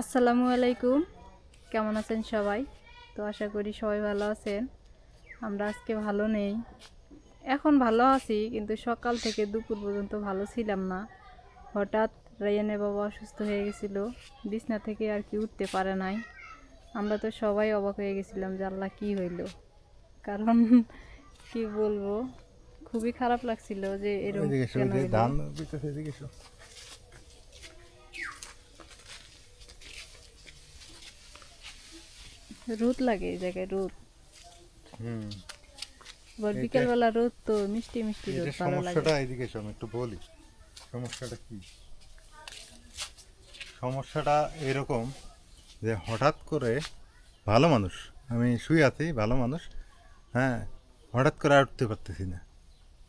আসসালামু আলাইকুম। কেমন আছেন সবাই? তো আশা করি সবাই ভালো আছেন। আমরা আজকে ভালো নেই। এখন ভালো আছি কিন্তু সকাল থেকে দুপুর পর্যন্ত ভালো ছিলাম না। হঠাৎ রায়ানের বাবা অসুস্থ হয়ে গেছিল। বিছনা থেকে আর কি উঠতে পারে নাই। আমরা তো সবাই অবাক হয়ে গেছিলাম যে আল্লাহ কী হইল। কারণ কি বলব খুবই খারাপ লাগছিল যে এরকম এদিকে এসো, কেন এদিকে হইল। ধান বিকতেছে, এদিকে এসো। রোদ লাগে এই জায়গায় রোদ। হুম। এটা- বিকেলবেলা রোদ তো মিষ্টি মিষ্টি রোদ ভালো লাগে। সমস্যাটা এদিকে আমি একটু বলি। সমস্যাটা কি? সমস্যাটা এরকম যে হঠাৎ করে ভালো মানুষ আমি শুয়ে আছি ভালো মানুষ হ্যাঁ হঠাৎ করে আর উঠতে পারতেছি না।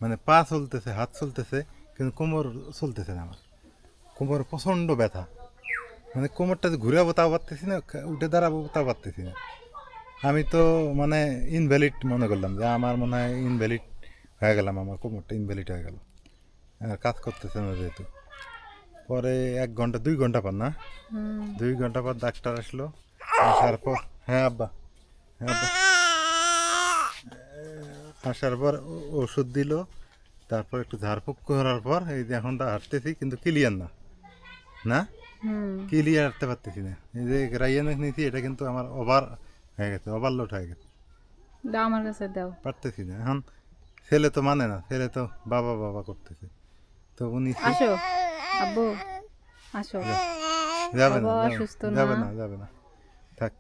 মানে পা চলতেছে হাত চলতেছে কিন্তু কোমর চলতেছে না আমার। কোমর প্রচণ্ড ব্যথা। মানে কোমরটা ঘুরাবো তাও পারতেছি না উঠে দাঁড়াবো তাও পারতেছি না। আমি তো মানে ইনভ্যালিড মনে করলাম যে আমার মনে হয় ইনভ্যালিড হয়ে গেলাম আমার কোমরটা ইনভ্যালিড হয়ে গেল। কাজ করতেছে না যেহেতু। পরে এক ঘণ্টা দুই ঘণ্টা পর না? দুই ঘণ্টা পর ডাক্তার আসলো আসার পর হ্যাঁ আব্বা হ্যাঁ আব্বা। আসার পর ওষুধ দিল তারপর একটু ঝাড়ফুঁক করার পর এই যে এখন তো হাঁটতেছি কিন্তু ক্লিয়ার না। না? ক্লিয়ার হাঁটতে পারতেছি না। এই যে রাইয়ানে নিয়েছি এটা কিন্তু আমার ওভার হয়ে গেছে ওভারলোড হয়ে গেছে। দাও আমার কাছে দাও। পারতেছি না। এখন ছেলে তো মানে না ছেলে তো বাবা বাবা করতেছে। তো উনি আসো আব্বু আসো। যাবে না যাবে- না। না। যাবে না থাক।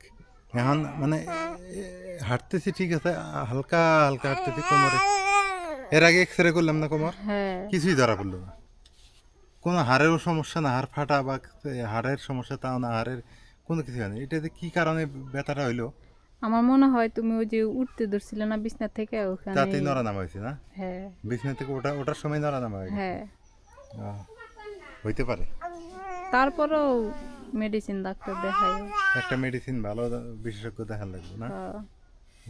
এখন মানে হাঁটতেছি ঠিক আছে হালকা হালকা হাঁটতেছি কোমরে। এর আগে এক্স রে করলাম না কোমর? হ্যাঁ। কিছুই ধরা পড়ল না। কোনো হাড়েরও সমস্যা না হাড় ফাটা বা হাড়ের সমস্যা তাও না হাড়ের কোনো কিছু হয় না। এটাতে কি কারণে ব্যথাটা হইল? আমার মনে হয় তুমি ওই যে উঠতে ধরছিলে না বিছনা থেকে ওখানে তাতেই নড়া নামা হয়েছে না? হ্যাঁ। বিছনা থেকে ওটা ওটার সময় নড়া নামা হয়ে গেছে। হ্যাঁ। হইতে পারে। তারপরেও মেডিসিন ডাক্তার দেখাই একটা মেডিসিন ভালো বিশেষজ্ঞ দেখার লাগবে না?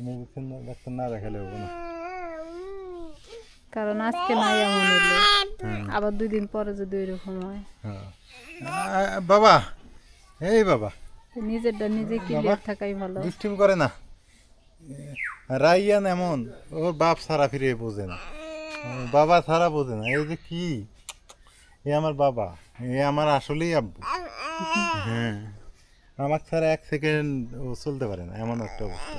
মেডিসিন ডাক্তার না দেখালে হবে না। কারণ আজকে নাই এমন হলো আবার দুই দিন পরে যদি ওইরকম হয়। হ্যাঁ। বাবা এই বাবা। নিজেরটা নিজে ক্লিয়ার থাকাই ভালো। দুষ্টিম করে না। রাইয়ান এমন ওর বাপ ছাড়া ফিরে বোঝে না। বাবা ছাড়া বোঝে না। এই যে কি? এ আমার বাবা এ আমার আসলেই আব্বু। হ্যাঁ। আমার ছাড়া এক সেকেন্ড ও চলতে পারে না এমন একটা অবস্থা।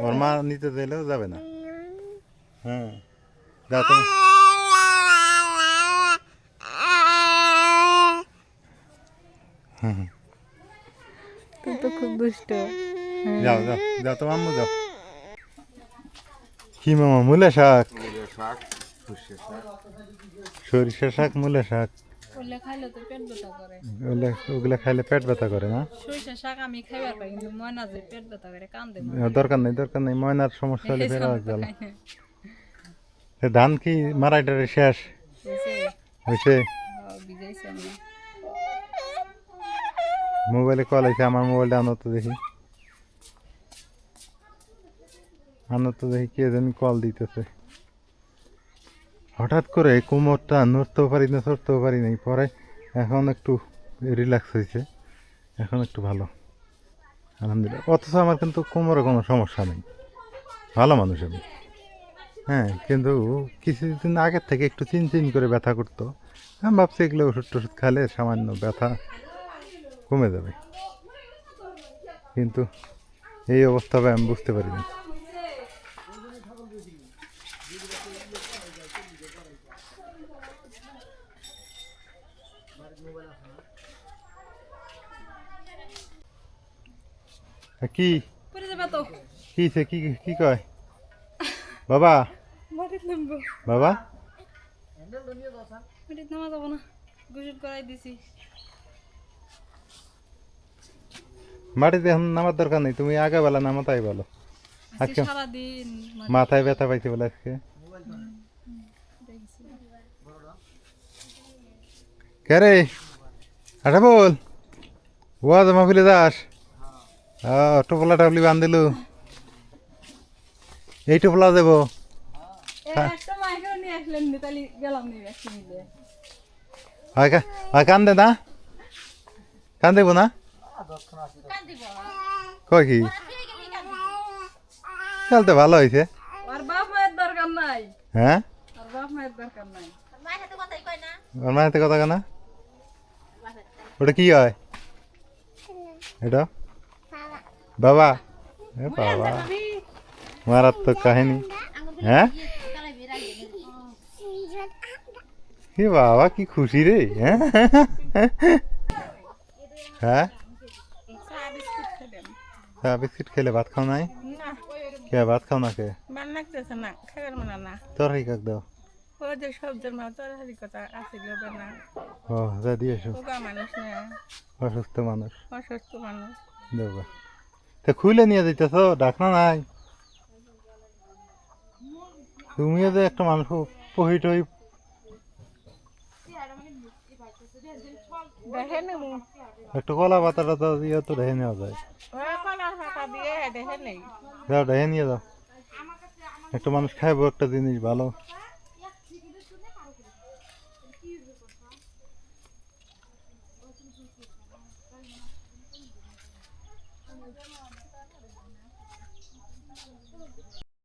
ওর মা নিতে চাইলেও যাবে না। হ্যাঁ। যাও তুমি তুমি তো খুব দুষ্ট। যাও যাও কি মামা মূলা শাক? সরিষা শাক। মূলা শাক। ওগুলো খাইলে তো পেট ব্যথা করে। ওগুলা ওগুলা খাইলে পেট ব্যথা করে না? সরিষা শাক আমি খাইবার পাই কিন্তু ময়না যে পেট ব্যথা করে কান্দে দরকার নেই দরকার নেই ময়নার সমস্যা হলে ফেরা গেল ধান কি মারাইটারে শেষ? হয়েছে মোবাইলে কল আছে আমার মোবাইলটা আনো তো দেখি। আনো তো দেখি কে জানি কল দিতেছে। হঠাৎ করে কোমরটা নড়তেও পারি না চড়তেও পারি নাই। পরে এখন একটু রিল্যাক্স হয়েছে এখন একটু ভালো। আলহামদুলিল্লাহ। অথচ আমার কিন্তু কোমরে কোনো সমস্যা নেই। ভালো মানুষ আমি। হ্যাঁ কিন্তু কিছুদিন আগের থেকে একটু চিন চিন করে ব্যথা করতো। আমি ভাবছি এগুলো ওষুধ টষুধ খালে সামান্য ব্যথা কমে যাবে। কিন্তু এই অবস্থা হবে আমি বুঝতে পারিনি। কি? কি কি কয়? বাবা! নামবো বাবা? মাটির নামা যাব না গোসল করাই দিছি। মাটিতে এখন নামার দরকার নেই তুমি আগে বেলা নামো তাই বলো। আজকে সারাদিন মাথায় ব্যথা পাইছে বলে আজকে। কে রে? আটা বল। ওয়াজ মাহফিলে দাস টোপলা টাপলি বান্ধিলু। এই টোপলা দেবো। কান্দে না কান দেবো না কয় কি খেলতে ভালো হয়েছে হ্যাঁ ওর মায়ের হাতে কথা কেনা ওটা কি হয় এটা বাবা বাবা মারাত্মক কাহিনী হ্যাঁ কি বাবা কি খুশি রে হ্যাঁ? হ্যাঁ? বিস্কিট খেলে ভাত খাও নাই? কে ভাত খাও না কে? তোর কাক দাও? ও যে দিয়ে এসো অসুস্থ মানুষ। অসুস্থ মানুষ। দেবা। তা খুলে নিয়ে যাইতেছ ডাকনা নাই? তুমিও যে একটা মানুষ পহি টহি একটু কলা পাতাটা তো দিয়ে তো ঢেকে নেওয়া যায়। যাও ঢেকে নিয়ে যাও। একটা মানুষ খাইবো একটা জিনিস ভালো।